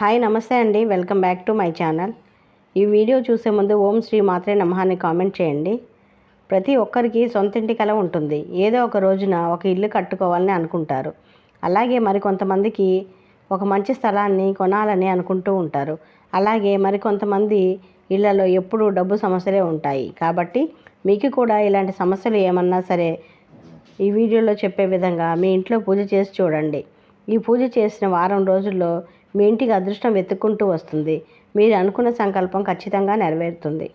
Hi నమస్తే అండి. Welcome back to my channel. ఈ వీడియో చూసే ముందు ఓం శ్రీ మాత్రే నమహాన్ని కామెంట్ చేయండి. ప్రతి ఒక్కరికి సొంతింటి కల ఉంటుంది. ఏదో ఒక రోజున ఒక ఇల్లు కట్టుకోవాలని అనుకుంటారు. అలాగే మరికొంతమందికి ఒక మంచి స్థలాన్ని కొనాలని అనుకుంటూ ఉంటారు. అలాగే మరికొంతమంది ఇళ్ళలో ఎప్పుడూ డబ్బు సమస్యలే ఉంటాయి. కాబట్టి మీకు కూడా ఇలాంటి సమస్యలు ఏమన్నా సరే ఈ వీడియోలో చెప్పే విధంగా మీ ఇంట్లో పూజ చేసి చూడండి. ఈ పూజ చేసిన వారం రోజుల్లో మీ ఇంటికి అదృష్టం వెతుక్కుంటూ వస్తుంది. మీరు అనుకున్న సంకల్పం ఖచ్చితంగా నెరవేరుతుంది.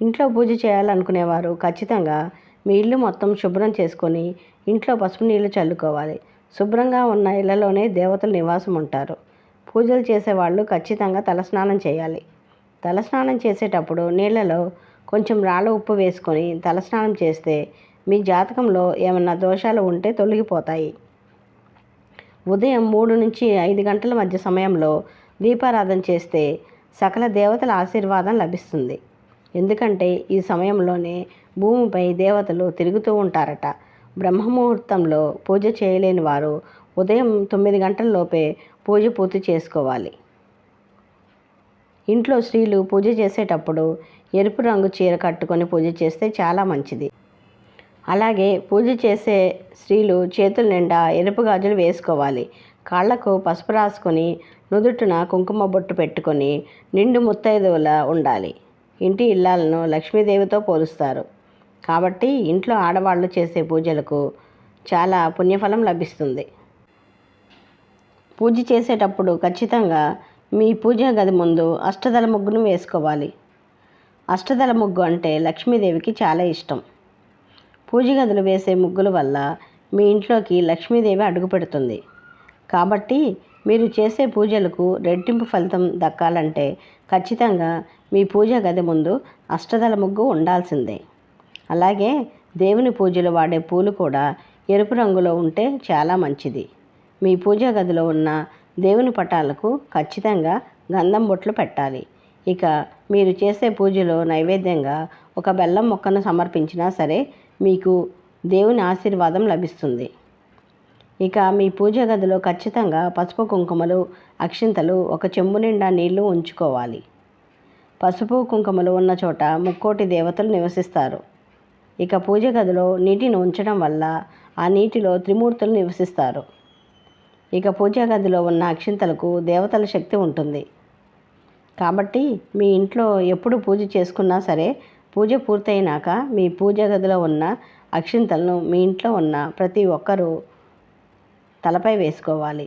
ఇంట్లో పూజ చేయాలనుకునేవారు ఖచ్చితంగా మీ ఇల్లు మొత్తం శుభ్రం చేసుకొని ఇంట్లో పసుపు నీళ్ళు చల్లుకోవాలి. శుభ్రంగా ఉన్న ఇళ్ళలోనే దేవతలు నివాసం ఉంటారు. పూజలు చేసేవాళ్ళు ఖచ్చితంగా తలస్నానం చేయాలి. తలస్నానం చేసేటప్పుడు నీళ్ళలో కొంచెం రాళ్ళ ఉప్పు వేసుకొని తలస్నానం చేస్తే మీ జాతకంలో ఏమన్నా దోషాలు ఉంటే తొలగిపోతాయి. ఉదయం మూడు నుంచి ఐదు గంటల మధ్య సమయంలో దీపారాధన చేస్తే సకల దేవతల ఆశీర్వాదం లభిస్తుంది. ఎందుకంటే ఈ సమయంలోనే భూమిపై దేవతలు తిరుగుతూ ఉంటారట. బ్రహ్మముహూర్తంలో పూజ చేయలేని వారు ఉదయం తొమ్మిది గంటలలోపే పూజ పూర్తి చేసుకోవాలి. ఇంట్లో స్త్రీలు పూజ చేసేటప్పుడు ఎరుపు రంగు చీర కట్టుకొని పూజ చేస్తే చాలా మంచిది. అలాగే పూజ చేసే స్త్రీలు చేతుల నిండా ఎరుపు గాజులు వేసుకోవాలి. కాళ్ళకు పసుపు రాసుకొని నుదుటిన కుంకుమ బొట్టు పెట్టుకొని నిండు ముత్తైదువులా ఉండాలి. ఇంటి ఇల్లాలను లక్ష్మీదేవితో పోలుస్తారు. కాబట్టి ఇంట్లో ఆడవాళ్ళు చేసే పూజలకు చాలా పుణ్యఫలం లభిస్తుంది. పూజ చేసేటప్పుడు ఖచ్చితంగా మీ పూజ గది ముందు అష్టదళ ముగ్గును వేసుకోవాలి. అష్టదళ ముగ్గు అంటే లక్ష్మీదేవికి చాలా ఇష్టం. పూజ గదులు వేసే ముగ్గుల వల్ల మీ ఇంట్లోకి లక్ష్మీదేవి అడుగుపెడుతుంది. కాబట్టి మీరు చేసే పూజలకు రెట్టింపు ఫలితం దక్కాలంటే ఖచ్చితంగా మీ పూజ గది ముందు అష్టదల ముగ్గు ఉండాల్సిందే. అలాగే దేవుని పూజలు వాడే పూలు కూడా ఎరుపు రంగులో ఉంటే చాలా మంచిది. మీ పూజ గదిలో ఉన్న దేవుని పటాలకు ఖచ్చితంగా గంధం బొట్లు పెట్టాలి. ఇక మీరు చేసే పూజలో నైవేద్యంగా ఒక బెల్లం మొక్కను సమర్పించినా సరే మీకు దేవుని ఆశీర్వాదం లభిస్తుంది. ఇక మీ పూజ గదిలో ఖచ్చితంగా పసుపు కుంకుమలు అక్షింతలు ఒక చెంబు నిండా నీళ్ళు ఉంచుకోవాలి. పసుపు కుంకుమలు ఉన్న చోట ముక్కోటి దేవతలు నివసిస్తారు. ఇక పూజ గదిలో నీటిని ఉంచడం వల్ల ఆ నీటిలో త్రిమూర్తులు నివసిస్తారు. ఇక పూజా గదిలో ఉన్న అక్షింతలకు దేవతల శక్తి ఉంటుంది. కాబట్టి మీ ఇంట్లో ఎప్పుడు పూజ చేసుకున్నా సరే పూజ పూర్తయినాక మీ పూజ గదిలో ఉన్న అక్షింతలను మీ ఇంట్లో ఉన్న ప్రతి ఒక్కరూ తలపై వేసుకోవాలి.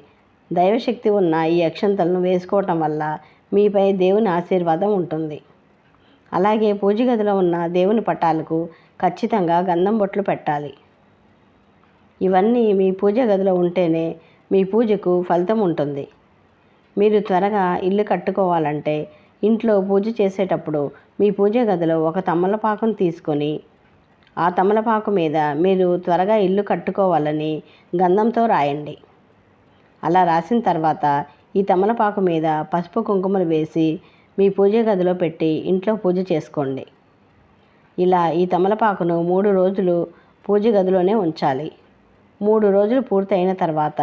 దైవశక్తి ఉన్న ఈ అక్షంతలను వేసుకోవటం వల్ల మీపై దేవుని ఆశీర్వాదం ఉంటుంది. అలాగే పూజ గదిలో ఉన్న దేవుని పటాలకు ఖచ్చితంగా గంధం బొట్లు పెట్టాలి. ఇవన్నీ మీ పూజ గదిలో ఉంటేనే మీ పూజకు ఫలితం ఉంటుంది. మీరు త్వరగా ఇల్లు కట్టుకోవాలంటే ఇంట్లో పూజ చేసేటప్పుడు మీ పూజ గదిలో ఒక తమలపాకును తీసుకొని ఆ తమలపాకు మీద మీరు త్వరగా ఇల్లు కట్టుకోవాలని గంధంతో రాయండి. అలా రాసిన తర్వాత ఈ తమలపాకు మీద పసుపు కుంకుమలు వేసి మీ పూజ గదిలో పెట్టి ఇంట్లో పూజ చేసుకోండి. ఇలా ఈ తమలపాకును మూడు రోజులు పూజ గదిలోనే ఉంచాలి. మూడు రోజులు పూర్తయిన తర్వాత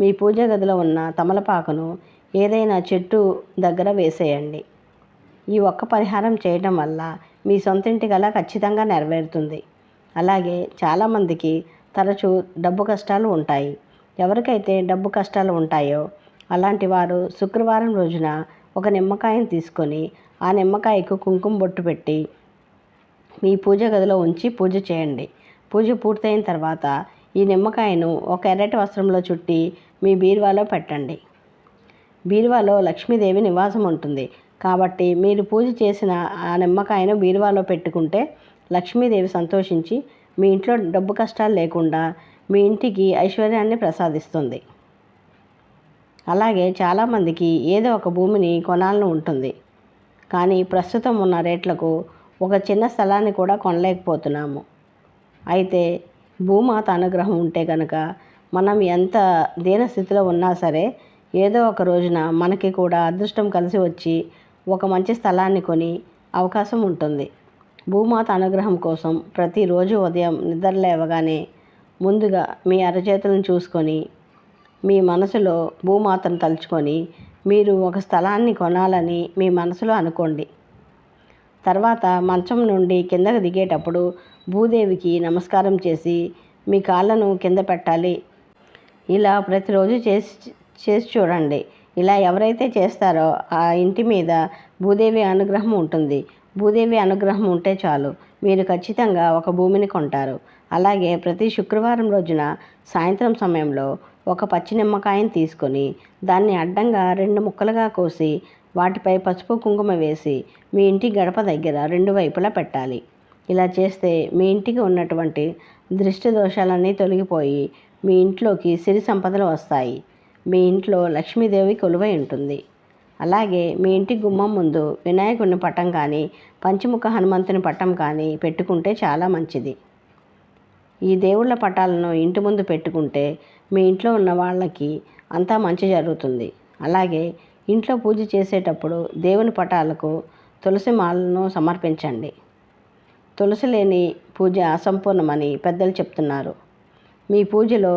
మీ పూజ గదిలో ఉన్న తమలపాకును ఏదైనా చెట్టు దగ్గర వేసేయండి. ఈ ఒక్క పరిహారం చేయడం వల్ల మీ సొంతింటి గల ఖచ్చితంగా నెరవేరుతుంది. అలాగే చాలామందికి తరచూ డబ్బు కష్టాలు ఉంటాయి. ఎవరికైతే డబ్బు కష్టాలు ఉంటాయో అలాంటి వారు శుక్రవారం రోజున ఒక నిమ్మకాయను తీసుకొని ఆ నిమ్మకాయకు కుంకుమ బొట్టు పెట్టి మీ పూజ గదిలో ఉంచి పూజ చేయండి. పూజ పూర్తయిన తర్వాత ఈ నిమ్మకాయను ఒక ఎర్రటి వస్త్రంలో చుట్టి మీ బీరువాలో పెట్టండి. బీరువాలో లక్ష్మీదేవి నివాసం ఉంటుంది. కాబట్టి మీరు పూజ చేసిన ఆ నిమ్మకాయను బీరువాలో పెట్టుకుంటే లక్ష్మీదేవి సంతోషించి మీ ఇంట్లో డబ్బు కష్టాలు లేకుండా మీ ఇంటికి ఐశ్వర్యాన్ని ప్రసాదిస్తుంది. అలాగే చాలామందికి ఏదో ఒక భూమిని కొనాలని ఉంటుంది. కానీ ప్రస్తుతం ఉన్న రేట్లకు ఒక చిన్న స్థలాన్ని కూడా కొనలేకపోతున్నాము. అయితే భూమాత అనుగ్రహం ఉంటే కనుక మనం ఎంత దీనస్థితిలో ఉన్నా సరే ఏదో ఒక రోజున మనకి కూడా అదృష్టం కలిసి వచ్చి ఒక మంచి స్థలాన్ని కొని అవకాశం ఉంటుంది. భూమాత అనుగ్రహం కోసం ప్రతిరోజు ఉదయం నిద్ర లేవగానే ముందుగా మీ అరచేతులను చూసుకొని మీ మనసులో భూమాతను తలుచుకొని మీరు ఒక స్థలాన్ని కొనాలని మీ మనసులో అనుకోండి. తర్వాత మంచం నుండి కిందకు దిగేటప్పుడు భూదేవికి నమస్కారం చేసి మీ కాళ్ళను కింద పెట్టాలి. ఇలా ప్రతిరోజు చేసి చేసి చూడండి. ఇలా ఎవరైతే చేస్తారో ఆ ఇంటి మీద భూదేవి అనుగ్రహం ఉంటుంది. భూదేవి అనుగ్రహం ఉంటే చాలు. మీరు ఖచ్చితంగా ఒక భూమిని కొంటారు. అలాగే ప్రతి శుక్రవారం రోజున సాయంత్రం సమయంలో ఒక పచ్చి నిమ్మకాయని తీసుకొని దాన్ని అడ్డంగా రెండు ముక్కలుగా కోసి వాటిపై పసుపు కుంకుమ వేసి మీ ఇంటి గడప దగ్గర రెండు వైపులా పెట్టాలి. ఇలా చేస్తే మీ ఇంటికి ఉన్నటువంటి దృష్టి దోషాలన్నీ తొలగిపోయి మీ ఇంట్లోకి సిరి సంపదలు వస్తాయి. మీ ఇంట్లో లక్ష్మీదేవి కొలువై ఉంటుంది. అలాగే మీ ఇంటి గుమ్మం ముందు వినాయకుడిని పటం కానీ పంచముఖ హనుమంతుని పటం కానీ పెట్టుకుంటే చాలా మంచిది. ఈ దేవుళ్ళ పటాలను ఇంటి ముందు పెట్టుకుంటే మీ ఇంట్లో ఉన్న వాళ్ళకి అంతా మంచి జరుగుతుంది. అలాగే ఇంట్లో పూజ చేసేటప్పుడు దేవుని పటాలకు తులసి మాలను సమర్పించండి. తులసి లేని పూజ అసంపూర్ణమని పెద్దలు చెప్తున్నారు. మీ పూజలో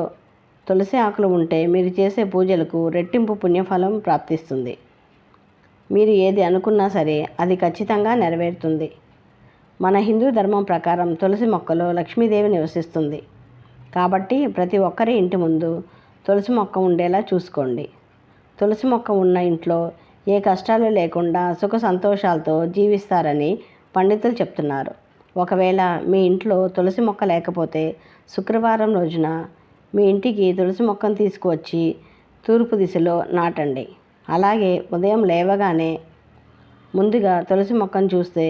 తులసి ఆకులు ఉంటే మీరు చేసే పూజలకు రెట్టింపు పుణ్యఫలం ప్రాప్తిస్తుంది. మీరు ఏది అనుకున్నా సరే అది ఖచ్చితంగా నెరవేరుతుంది. మన హిందూ ధర్మం ప్రకారం తులసి మొక్కలో లక్ష్మీదేవి నివసిస్తుంది. కాబట్టి ప్రతి ఒక్కరి ఇంటి ముందు తులసి మొక్క ఉండేలా చూసుకోండి. తులసి మొక్క ఉన్న ఇంట్లో ఏ కష్టాలు లేకుండా సుఖ సంతోషాలతో జీవిస్తారని పండితులు చెప్తున్నారు. ఒకవేళ మీ ఇంట్లో తులసి మొక్క లేకపోతే శుక్రవారం రోజున మీ ఇంటికి తులసి మొక్కను తీసుకువచ్చి తూర్పు దిశలో నాటండి. అలాగే ఉదయం లేవగానే ముందుగా తులసి మొక్కను చూస్తే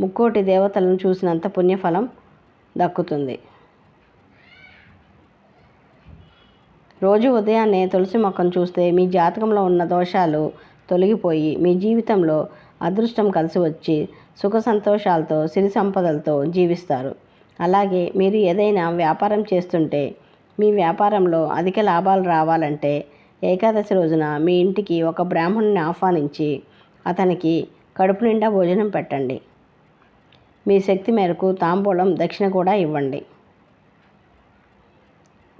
ముక్కోటి దేవతలను చూసినంత పుణ్యఫలం దక్కుతుంది. రోజు ఉదయాన్నే తులసి మొక్కను చూస్తే మీ జాతకంలో ఉన్న దోషాలు తొలగిపోయి మీ జీవితంలో అదృష్టం కలిసి వచ్చి సుఖ సంతోషాలతో సిరి సంపదలతో జీవిస్తారు. అలాగే మీరు ఏదైనా వ్యాపారం చేస్తుంటే మీ వ్యాపారంలో అధిక లాభాలు రావాలంటే ఏకాదశి రోజున మీ ఇంటికి ఒక బ్రాహ్మణుని ఆహ్వానించి అతనికి కడుపు నిండా భోజనం పెట్టండి. మీ శక్తి మేరకు తాంబూలం దక్షిణ కూడా ఇవ్వండి.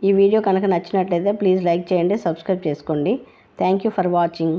ఈ వీడియో కనుక నచ్చినట్లయితే ప్లీజ్ లైక్ చేయండి సబ్స్క్రైబ్ చేసుకోండి. Thank you for watching.